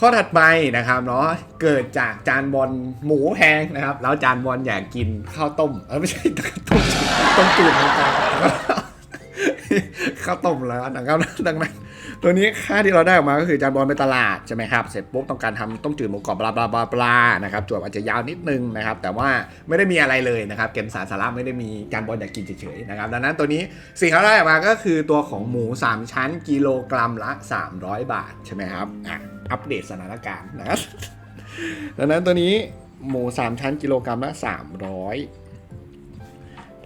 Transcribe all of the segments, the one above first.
ข้อถัดไปนะครับเนาะเกิดจากจานบอลหมูแพงนะครับ แล้วจานบอลอยากกินข้าวต้มเออไม่ใช่ต้มต้มจืดนะครับ ข้าวต้มแล้วนะครับดังนั้นตัวนี้ค่าที่เราได้ออกมาก็คือจานบอลไปตลาดใช่ไหมครับเสร็จปุ๊บต้องการทำต้มจืดหมูกรอบบลาบลาบลาบลานะครับจวบอาจจะยาวนิดนึงนะครับแต่ว่าไม่ได้มีอะไรเลยนะครับเกณฑ์สารสาระไม่ได้มีจานบอลอยากกินเฉยๆนะครับดังนั้นตัวนี้สิ่งที่เราได้ออกมาก็คือตัวของหมู 3 ชั้นกิโลกรัมละ 300 บาทใช่ไหมครับอะอัปเดตสถานการณ์นะครับดังนั้นตัวนี้หมู 3 ชั้นกิโลกรัมละ 300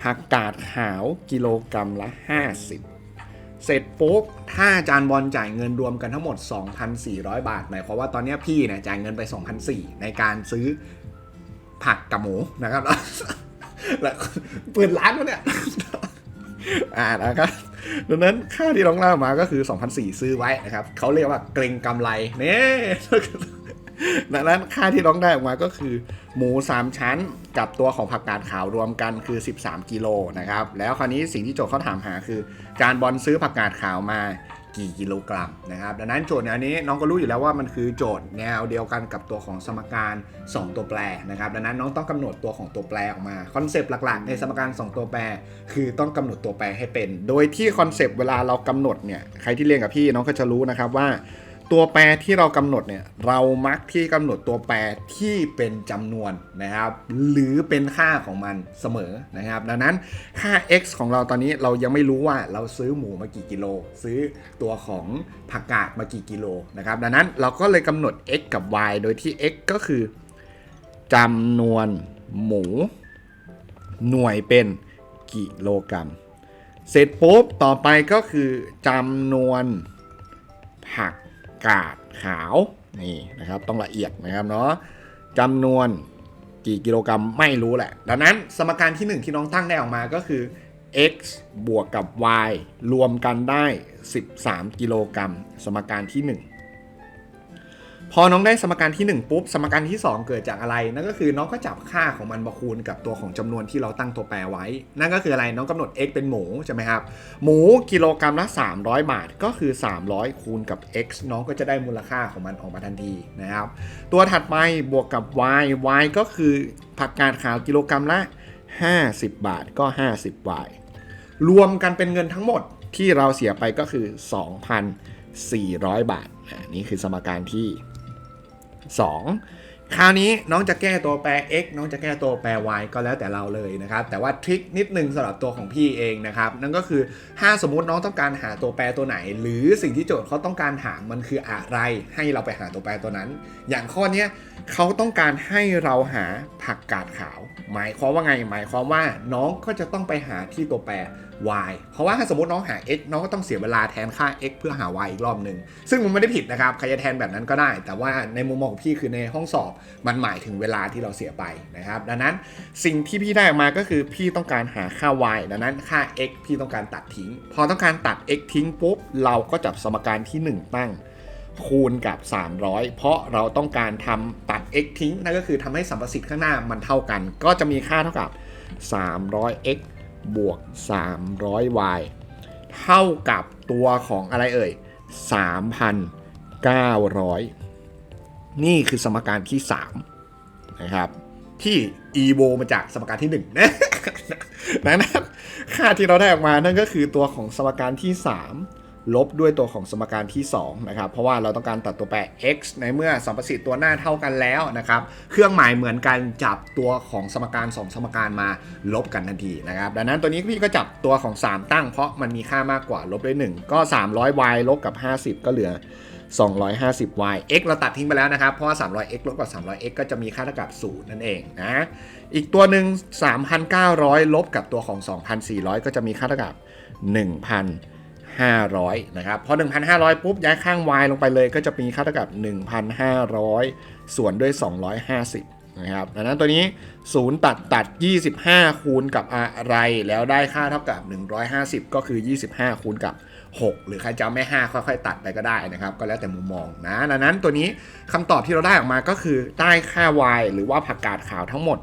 ผักกาดขาวกิโลกรัมละ 50 เสร็จปุ๊บ ถ้าจานบอลจ่ายเงินรวมกันทั้งหมด 2,400 บาท หมายความว่าตอนนี้พี่เนี่ยจ่ายเงินไป 2,400 ในการซื้อผักกับหมูนะครับแล้วเปิดร้านวะเนี่ย อ่านะครับดังนั้นค่าที่น้องเล่ามาก็คือ 2,400 ซื้อไว้นะครับ เขาเรียกว่าเกรงกำไรเนี่ยดังนั้นค่าที่น้องได้ออกมาก็คือ หมู 3 ชั้น กับตัวของผักกาดขาวรวมกันคือ 13 กิโลนะครับ แล้วคราวนี้สิ่งที่โจทย์เขาถามหาคือจานบอลซื้อผักกาดขาวมากี่กิโลกรัมนะครับ ดังนั้นโจทย์แนวนี้น้องก็รู้อยู่แล้วว่ามันคือโจทย์แนวเดียวกันกับตัวของสมการ 2 ตัวแปรนะครับ ดังนั้นน้องต้องกำหนดตัวของตัวแปรออกมาคอนเซปต์หลักๆ ในสมการ 2 ตัวแปร คือต้องกำหนดตัวแปรให้เป็น โดยที่คอนเซปต์เวลาเรากำหนดเนี่ยใครที่เรียนกับพี่น้องก็จะรู้นะครับว่า ตัวแปรที่เรากำหนดเนี่ยเรามักที่กำหนดตัวแปรที่เป็นจำนวนนะครับ หรือเป็นค่าของมันเสมอนะครับ ดังนั้นค่า x ของเราตอนนี้เรายังไม่รู้ว่าเราซื้อหมูมากี่กิโล ซื้อตัวของผักกาดมากี่กิโลนะครับ ดังนั้นเราก็เลยกำหนด x กับ y โดยที่ x ก็คือจำนวนหมู หน่วยเป็นกิโลกรัม เสร็จปุ๊บต่อไปก็คือจำนวนผัก กาดขาวนี่นะครับต้องละเอียดนะครับเนาะจำนวนกี่กิโลกรัมไม่รู้แหละ ดังนั้นสมการที่ 1 ที่น้องตั้งได้ออกมาก็คือ x บวกกับ y รวมกันได้ 13 กิโลกรัม สมการที่ 1 พอน้องได้สมการที่ 1 ปุ๊บ สมการที่ 2 เกิดจากอะไร นั่นก็คือน้องก็จับค่าของมันมาคูณกับตัวของจำนวนที่เราตั้งตัวแปรไว้ นั่นก็คืออะไรน้องกำหนด x เป็นหมูใช่ไหมครับ หมูกิโลกรัมละ 300 บาทก็คือ 300 คูณกับ x น้องก็จะได้มูลค่าของมันออกมาทันทีนะครับ ตัวถัดไปบวกกับ y y ก็คือผักกาดขาวกิโลกรัมละ 50 บาทก็ 50 y รวมกันเป็นเงินทั้งหมดที่เราเสียไปก็คือ 2,400 บาทอ่านี่คือสมการที่ 2 คราวนี้น้องจะแก้ตัวแปร x น้องจะแก้ตัวแปร y ก็แล้วแต่เราเลยนะครับ แต่ว่าทริคนิดนึงสำหรับตัวของพี่เองนะครับ นั่นก็คือถ้าสมมุติน้องต้องการหาตัวแปรตัวไหน หรือสิ่งที่โจทย์เขาต้องการถามมันคืออะไร ให้เราไปหาตัวแปรตัวนั้น อย่างข้อนี้เขาต้องการให้เราหาผักกาดขาว หมายความว่าไง หมายความว่าน้องก็จะต้องไปหาที่ตัวแปร y เพราะว่าถ้าสมมติน้องหา x น้องก็ต้องเสียเวลาแทนค่า x เพื่อหา y อีกรอบหนึ่งซึ่งมันไม่ได้ผิดนะครับใครจะแทนแบบนั้นก็ได้ แต่ว่าในมุมมองของพี่คือในห้องสอบมันหมายถึงเวลาที่เราเสียไปนะครับ ดังนั้นสิ่งที่พี่ได้ออกมาก็คือพี่ต้องการหาค่า y ดังนั้นค่า x พี่ต้องการตัดทิ้ง พอต้องการตัด x ทิ้งปุ๊บเราก็จับสมการที่ 1 ตั้งคูณกับ 300 เพราะเราต้องการทำตัด x ทิ้ง นั่นก็คือทำให้สัมประสิทธิ์ข้างหน้ามันเท่ากัน ก็จะมีค่าเท่ากับ 300x บวก 300y เท่ากับตัวของอะไรเอ่ย 3,900 นี่คือสมการที่ 3 นะครับ ที่ evo มาจากสมการที่ 1 นะดังนั้นค่าที่เราได้ออกมานั่นก็คือตัวของสมการที่ 3 ลบด้วยตัวของสมการที่2นะครับเพราะว่าเราต้องการตัดตัวแปร x ในเมื่อสัมประสิทธิ์ตัวหน้าเท่ากันแล้วนะครับเครื่องหมายเหมือนกันจับตัวของสมการ 2 สมการมาลบกันทันทีนะครับดังนั้นตัวนี้พี่ก็จับตัวของ 3 ตั้งเพราะมันมีค่ามากกว่าลบด้วย 1 ก็ 300y ลบกับ 50 ก็เหลือ 250y x เราตัดทิ้งไปแล้วนะครับ เพราะว่า 300x ลบกับ 300x ก็จะมีค่าเท่ากับ 0 นั่นเองนะอีกตัวหนึ่ง3,900 ลบกับตัวของ 2,400 ก็จะมีค่าเท่ากับ 1,500 นะครับ พอ 1,500 ปุ๊บ ย้ายข้าง y ลงไปเลย ก็จะมีค่าเท่ากับ 1,500 ส่วนด้วย 250 นะครับ ดังนั้นตัวนี้ 0 ตัดตัด 25 คูณกับอะไร แล้วได้ค่าเท่ากับ 150 ก็คือ 25 คูณกับ 6 หรือใครจะไม่ 5 ค่อยๆ ตัดไปก็ได้นะครับ ก็แล้วแต่มุมมองนะ ดังนั้นตัวนี้คำตอบที่เราได้ออกมาก็คือได้ค่า y หรือว่าผักกาดขาวทั้งหมด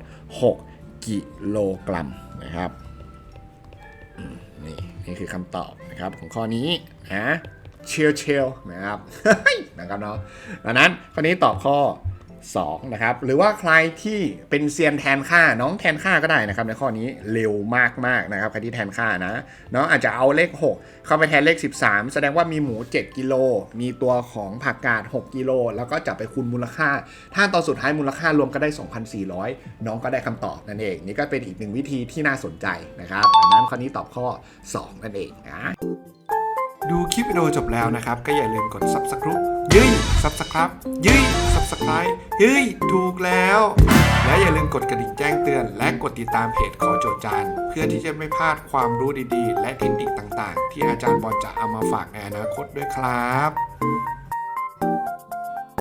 6 กิโลกรัมนะครับ นี่คือคำตอบนะครับของข้อนี้นะเชียลเชียลนะครับนะครับเนาะดังนั้นข้อนี้ตอบข้อ 2นะครับหรือว่าใครที่เป็นเซียนแทนค่าน้องแทนค่าก็ได้นะครับ ในข้อนี้เร็วมากๆนะครับใครที่แทนค่านะเน้องอาจจะเอาเลข 6 เข้าไปแทนเลข 13 แสดงว่ามีหมู 7 กิโล มีตัวของผักกาด 6 กิโล แล้วก็จับไปคูณมูลค่า ถ้าตอนสุดท้ายมูลค่ารวมก็ได้ 2,400 น้องก็ได้คำตอบนั่นเอง นี่ก็เป็นอีกหนึ่งวิธีที่น่าสนใจนะครับดังนั้นข้อนี้ตอบข้อ 2 นั่นเองนะ ดูคลิปวิดีโอจบแล้วนะครับ ก็อย่าลืมกด subscribe ยึย subscribe ยึย subscribe ยึยถูกแล้ว และอย่าลืมกดกระดิ่งแจ้งเตือน และกดติดตามเพจขอโจทย์จานเพื่อที่จะไม่พลาดความรู้ดีๆ และเทคนิคต่างๆ ที่อาจารย์บอลจะเอามาฝากในอนาคตด้วยครับ